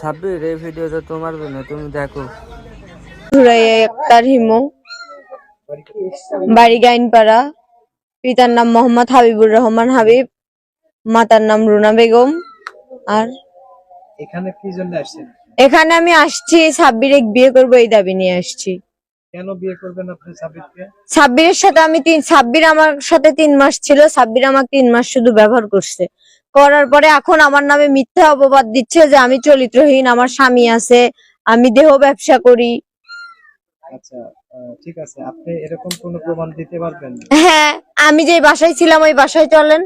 সাব্বির এই ভিডিওটা তোমার জন্য তুমি দেখো। ধুরাইয়া আক্তার হিমু বাড়ি গাইনপাড়া পিতার নাম মোহাম্মদ হাবিবুর রহমান হাবিব মাতার নাম রুনা বেগম আর এখানে কি জন্য আসছেন? এখানে আমি আসছি সাব্বির এক বিয়ে করব এই দাবি নিয়ে আসছি। কেন বিয়ে করবেন আপনি সাবিরকে সাব্বিরের সাথে আমি তিন সাব্বির আমার সাথে তিন মাস ছিল সাব্বির আমাকে তিন মাস শুধু ব্যবহার করছে। করার পরে এখন আমার নামে মিথ্যা অপবাদ দিচ্ছে যে আমি চরিত্রহীন আমার স্বামী আছে আমি দেহ ব্যবসা করি। আচ্ছা ঠিক আছে আপনি এরকম কোনো প্রমাণ দিতে পারবেন হ্যাঁ আমি যে বাসায় ছিলাম ওই বাসায় চলেন।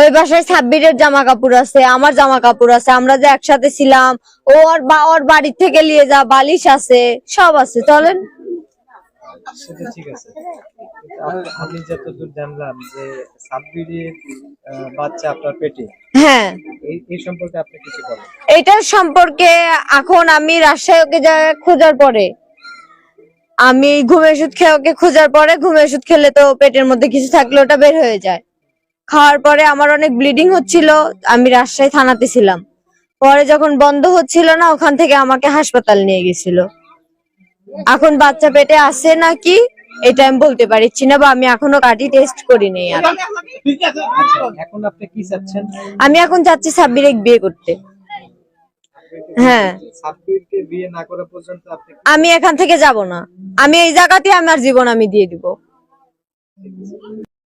ওই বাসায় সাব্বিরের জামা কাপড় আছে আমার জামা কাপড় আছে আমরা যে একসাথে ছিলাম ও ওর বা ওর বাড়ি থেকে নিয়ে যা বালিশ আছে সব আছে চলেন। ঠিক আছে। আমি যতদূর জানলাম যে সাব্বিরের বাচ্চা আপনার পেটে। হ্যাঁ। এই সম্পর্কে আপনি কিছু বলেন। এটার সম্পর্কে এখন আমি রাজশাহী ওকে যা খোঁজার পরে। আমি ঘুমের ওষুধ খেয়ে ওকে খোঁজার পরে ঘুমের ওষুধ খেলে তো পেটের মধ্যে কিছু থাকলে ওটা বের হয়ে যায়। খাওয়ার পরে আমার অনেক ব্লিডিং হচ্ছিল আমি রাজশাহী থানাতে ছিলাম। পরে যখন বন্ধ হচ্ছিল না ওখান থেকে আমাকে হাসপাতাল নিয়ে গেছিল। এখন বাচ্চা পেটে আছে নাকি? এটা আমি বলতে পারছি না বা আমি এখনও কাটি টেস্ট করিনি আর। এখন আপনি কি চাচ্ছেন? আমি এখন চাচ্ছি সাব্বির এক বিয়ে করতে। হ্যাঁ। সাব্বিরকে বিয়ে না করা পর্যন্ত আপনি আমি এখান থেকে যাব না। আমি এই জায়গাতে আমার জীবন আমি দিয়ে দিব।